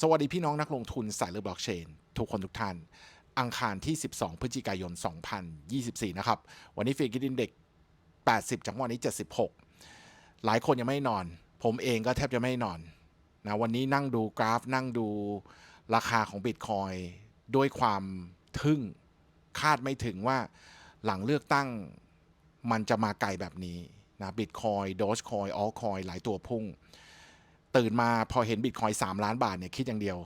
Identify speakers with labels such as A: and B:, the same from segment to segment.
A: สวัสดีพี่น้องนักลงทุนสายเลือบล็อกเชน ทุกคนทุกท่าน อังคารที่ 12 พฤศจิกายน 2024 นะครับ วันนี้ฟีกิดินเด็ก 80จังหวะนี้ 76 หลายคนยังไม่นอน ผมเองก็แทบจะไม่นอนนะวันนี้นั่งดูกราฟนั่งดูราคาของบิตคอยด้วยความทึ่งคาดไม่ถึงว่าหลังเลือกตั้งมันจะมาไกลแบบนี้นะบิตคอยโดชคอยออลคอยหลายตัวพุ่ง ตื่นมาพอเห็นบิตคอยสามล้านบาทเนี่ยคิดอย่างเดียว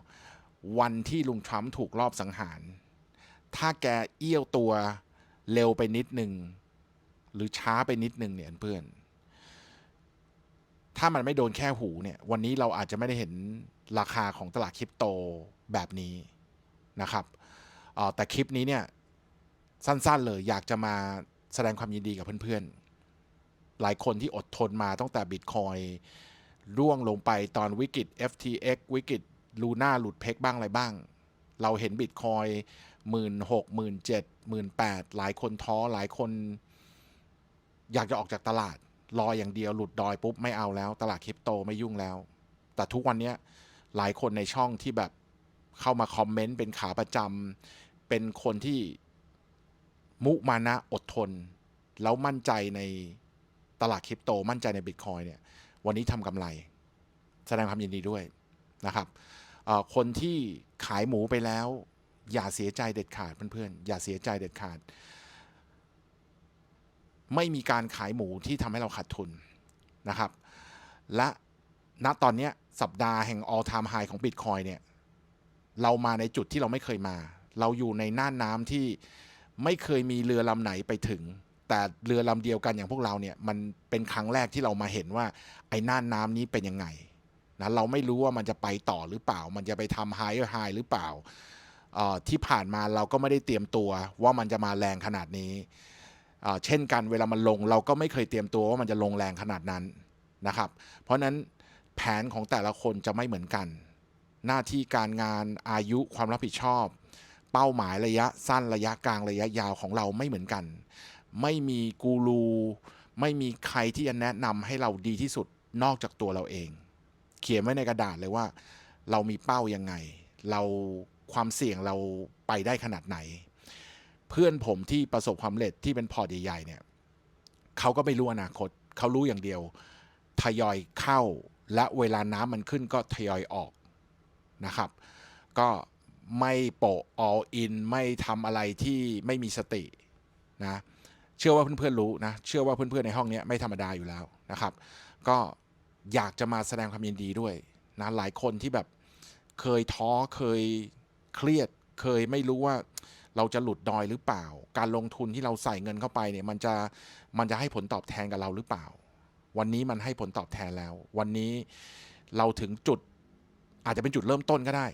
A: วันที่ลุงทรัมป์ถูกรอบสังหาร ถ้าแกเอี้ยวตัวเร็วไปนิดหนึ่งหรือช้าไปนิดหนึ่งเนี่ยเพื่อน ถ้ามันไม่โดนแค่หูเนี่ย วันนี้เราอาจจะไม่ได้เห็นราคาของตลาดคริปโตแบบนี้นะครับออแต่คลิปนี้เนี่ยสั้นๆเลยอยากจะมาแสดงความยินดีกับเพื่อนๆ หลายคนที่อดทนมาตั้งแต่บิตคอย ร่วงลงไปตอนวิกฤต FTX วิกฤตลูน่าหลุดเพกบ้างอะไรบ้าง เราเห็นบิตคอยหมื่นหกหมื่นเจ็ดหมื่นแปดหลายคนท้อหลายคน อยากจะออกจากตลาด รออย่างเดียวหลุดดอยปุ๊บไม่เอาแล้ว ตลาดคริปโตไม่ยุ่งแล้ว แต่ทุกวันนี้หลายคนในช่องที่แบบเข้ามาคอมเมนต์เป็นขาประจำเป็นคนที่มุมานะอดทน แล้วมั่นใจในตลาดคริปโตมั่นใจในบิตคอยเนี่ย วันนี้ทำกำไร แสดงความยินดีด้วยนะครับคนที่ขายหมูไปแล้ว อย่าเสียใจเด็ดขาดเพื่อนๆอย่าเสียใจเด็ดขาด ไม่มีการขายหมูที่ทำให้เราขาดทุนนะครับ และณตอนนี้สัปดาห์แห่ง all time high ของ Bitcoin เนี่ยเรามาในจุดที่เราไม่เคยมา เราอยู่ในน่านน้ำที่ไม่เคยมีเรือลำไหนไปถึง แต่เรือลำเดียวกันอย่างพวกเราเนี่ยมันเป็นครั้งแรกที่เรามาเห็นว่า ไอ้น่านน้ำนี้เป็นยังไงนะเราไม่รู้ว่ามันจะไปต่อหรือเปล่า มันจะไปทำไฮไฮหรือเปล่าที่ผ่านมาเราก็ไม่ได้เตรียมตัวว่ามันจะมาแรงขนาดนี้ เช่นกันเวลามันลงเราก็ไม่เคยเตรียมตัวว่ามันจะลงแรงขนาดนั้นนะครับ เพราะนั้นแผนของแต่ละคนจะไม่เหมือนกัน หน้าที่การงานอายุความรับผิดชอบ เป้าหมายระยะสั้นระยะกลางระยะยาวของเราไม่เหมือนกัน ไม่มีกูรูไม่มีใครที่จะแนะนำให้เราดีที่สุดนอกจากตัวเราเอง เขียนไว้ในกระดาษเลยว่า เรามีเป้ายังไง เราความเสี่ยงเราไปได้ขนาดไหน เพื่อนผมที่ประสบความสำเร็จที่เป็นพอร์ตใหญ่ๆเนี่ยเขาก็ไม่รู้อนาคต เขารู้อย่างเดียว ทยอยเข้าและเวลาน้ำมันขึ้นก็ทยอยออกนะครับ ก็ไม่โปะ all in ไม่ทำอะไรที่ไม่มีสตินะ เชื่อว่าเพื่อนๆรู้นะ เชื่อว่าเพื่อนๆในห้องนี้ไม่ธรรมดาอยู่แล้วนะครับ ก็อยากจะมาแสดงความยินดีด้วยนะหลายคนที่แบบเคยท้อเคยเครียด เคยไม่รู้ว่าเราจะหลุดดอยหรือเปล่า การลงทุนที่เราใส่เงินเข้าไปเนี่ยมันจะมันจะให้ผลตอบแทนกับเราหรือเปล่า วันนี้มันให้ผลตอบแทนแล้ว วันนี้เราถึงจุดอาจจะเป็นจุดเริ่มต้นก็ได้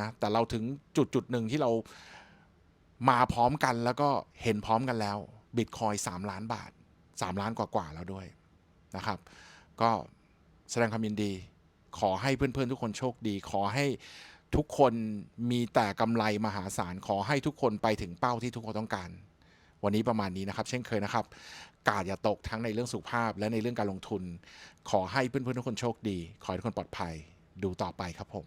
A: นะแต่เราถึงจุดจุดหนึ่งที่เรามาพร้อมกันแล้วก็เห็นพร้อมกันแล้ว บิตคอยสามล้านบาทสามล้านกว่าๆแล้วด้วยนะครับ ก็แสดงความยินดี ขอให้เพื่อนๆทุกคนโชคดี ขอให้ทุกคนมีแต่กำไรมหาศาล ขอให้ทุกคนไปถึงเป้าที่ทุกคนต้องการ วันนี้ประมาณนี้นะครับ เช่นเคยนะครับ กาดอย่าตกทั้งในเรื่องสุขภาพและในเรื่องการลงทุน ขอให้เพื่อนๆทุกคนโชคดี ขอให้ทุกคนปลอดภัย ดูต่อไปครับผม